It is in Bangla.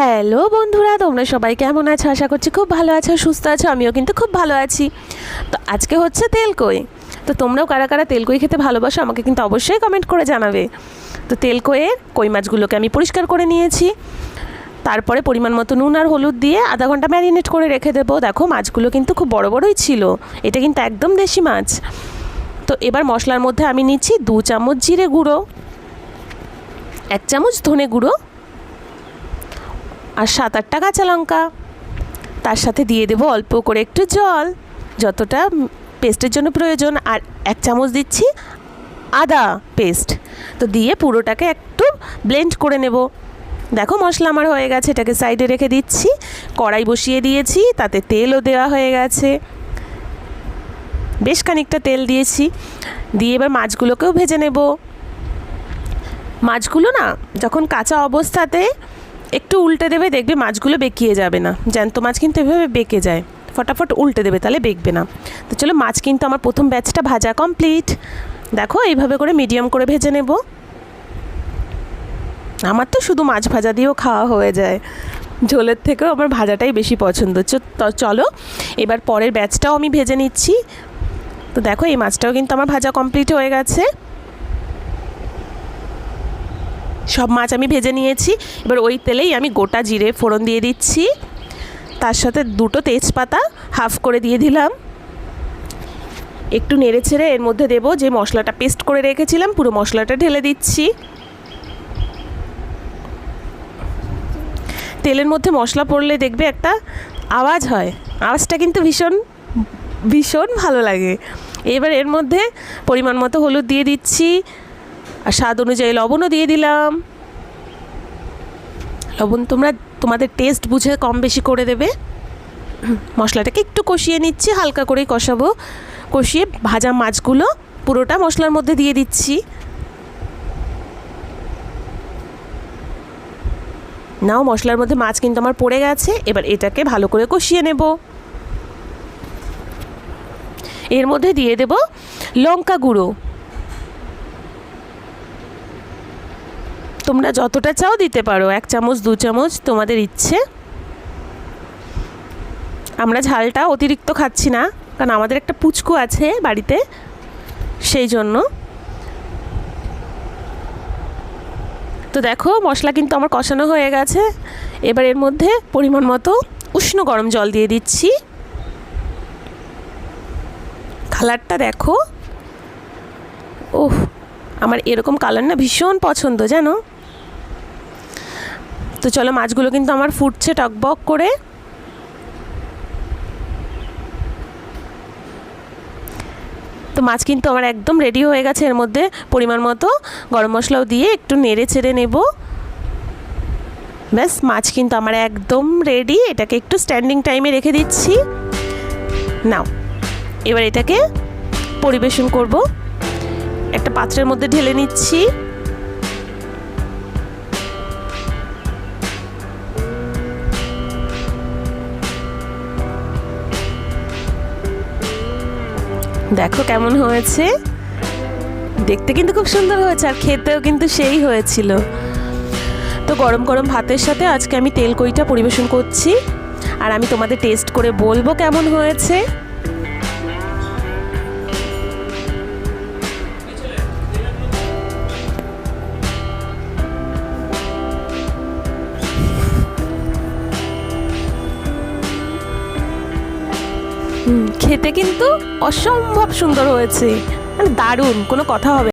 হ্যালো বন্ধুরা, তোমরা সবাই কেমন আছো? আশা করছি খুব ভালো আছো, সুস্থ আছো, আমিও কিন্তু খুব ভালো আছি। তো আজকে হচ্ছে তেলকই তো তোমরাও কারা কারা তেলকই খেতে ভালোবাসো আমাকে কিন্তু অবশ্যই কমেন্ট করে জানাবে। তো তেলকইয়ের কই মাছগুলোকে আমি পরিষ্কার করে নিয়েছি। তারপরে পরিমাণ মতো নুন আর হলুদ দিয়ে আধা ঘণ্টা ম্যারিনেট করে রেখে দেবো। দেখো, মাছগুলো কিন্তু খুব বড় বড়ই ছিল। এটা কিন্তু একদম দেশি মাছ। তো এবার মশলার মধ্যে আমি নিচ্ছি দু চামচ জিরে গুঁড়ো, এক চামচ ধনে গুঁড়ো আর সাত আটটা কাঁচা লঙ্কা। তার সাথে দিয়ে দেবো অল্প করে একটু জল, যতটা পেস্টের জন্য প্রয়োজন। আর এক চামচ দিচ্ছি আদা পেস্ট। তো দিয়ে পুরোটাকে একটু ব্লেন্ড করে নেব। দেখো মশলা আমার হয়ে গেছে, এটাকে সাইডে রেখে দিচ্ছি। কড়াই বসিয়ে দিয়েছি, তাতে তেলও দেওয়া হয়ে গেছে। বেশ খানিকটা তেল দিয়েছি। দিয়ে এবার মাছগুলোকেও ভেজে নেব। মাছগুলো না, যখন কাঁচা অবস্থাতে একটু উল্টে দেবে, দেখবে মাছগুলো বেঁকিয়ে যাবে না। জ্যান্ত মাছ কিন্তু এভাবে বেঁকে যায়। ফটাফট উল্টে দেবে, তাহলে বেঁকবে না। তো চলো, মাছ কিন্তু আমার প্রথম ব্যাচটা ভাজা কমপ্লিট দেখো, এইভাবে করে মিডিয়াম করে ভেজে নেব। আমার তো শুধু মাছ ভাজা দিয়েও খাওয়া হয়ে যায়। ঝোলের থেকেও আমার ভাজাটাই বেশি পছন্দ। চলো, এবার পরের ব্যাচটাও আমি ভেজে নিচ্ছি। তো দেখো, এই মাছটাও কিন্তু আমার ভাজা কমপ্লিট হয়ে গেছে। সব মাছ আমি ভেজে নিয়েছি। এবার ওই তেলেই আমি গোটা জিরে ফোড়ন দিয়ে দিচ্ছি। তার সাথে দুটো তেজপাতা হাফ করে দিয়ে দিলাম। একটু নেড়ে ছেড়ে এর মধ্যে দেবো যে মশলাটা পেস্ট করে রেখেছিলাম, পুরো মশলাটা ঢেলে দিচ্ছি। তেলের মধ্যে মশলা পড়লে দেখবে একটা আওয়াজ হয়। আওয়াজটা কিন্তু ভীষণ ভীষণ ভালো লাগে। এবার এর মধ্যে পরিমাণ মতো হলুদ দিয়ে দিচ্ছি। আর স্বাদ অনুযায়ী লবণও দিয়ে দিলাম। লবণ তোমরা তোমাদের টেস্ট বুঝে কম বেশি করে দেবে। মশলাটাকে একটু কষিয়ে নিচ্ছি, হালকা করেই কষাবো। কষিয়ে ভাজা মাছগুলো পুরোটা মশলার মধ্যে দিয়ে দিচ্ছি। নাও, মশলার মধ্যে মাছ কিন্তু আমার পড়ে গেছে, এবার এটাকে ভালো করে কষিয়ে নেব। এর মধ্যে দিয়ে দেব লঙ্কা গুঁড়ো। তোমরা যতটা চাও দিতে পারো। এক চামচ, দু চামচ তোমাদের ইচ্ছে। আমরা ঝালটা অতিরিক্ত খাচ্ছি না, কারণ আমাদের একটা পুচকু আছে বাড়িতে, সেই জন্য। তো দেখো, মশলা কিন্তু আমার কষানো হয়ে গেছে। এবার এর মধ্যে পরিমাণ মতো উষ্ণ গরম জল দিয়ে দিচ্ছি। কালারটা দেখো। ওহ, আমার এরকম কালার না ভীষণ পছন্দ, জানো? তো চলো মাছগুলো কিন্তু আমার ফুটছে টকবক করে। তো মাছ কিন্তু আমার একদম রেডি হয়ে গেছে এর মধ্যে পরিমাণ মতো। গরম মশলাও দিয়ে একটু নেড়ে চেড়ে নেব। ব্যাস, মাছ কিন্তু আমার একদম রেডি এটাকে একটু স্ট্যান্ডিং টাইমে রেখে দিচ্ছি। নাও, এবার এটাকে পরিবেশন করব। একটা পাত্রের মধ্যে ঢেলে নিচ্ছি। দেখো কেমন হয়েছে। দেখতে কিন্তু খুব সুন্দর হয়েছে আর খেতেও কিন্তু সেই হয়েছিল। তো গরম গরম ভাতের সাথে আজকে আমি তেল কইটা পরিবেশন করছি। আর আমি তোমাদের টেস্ট করে বলব কেমন হয়েছে। খেতে কিন্তু অসম্ভব সুন্দর হয়েছে। মানে দারুণ কোনো কথা হবে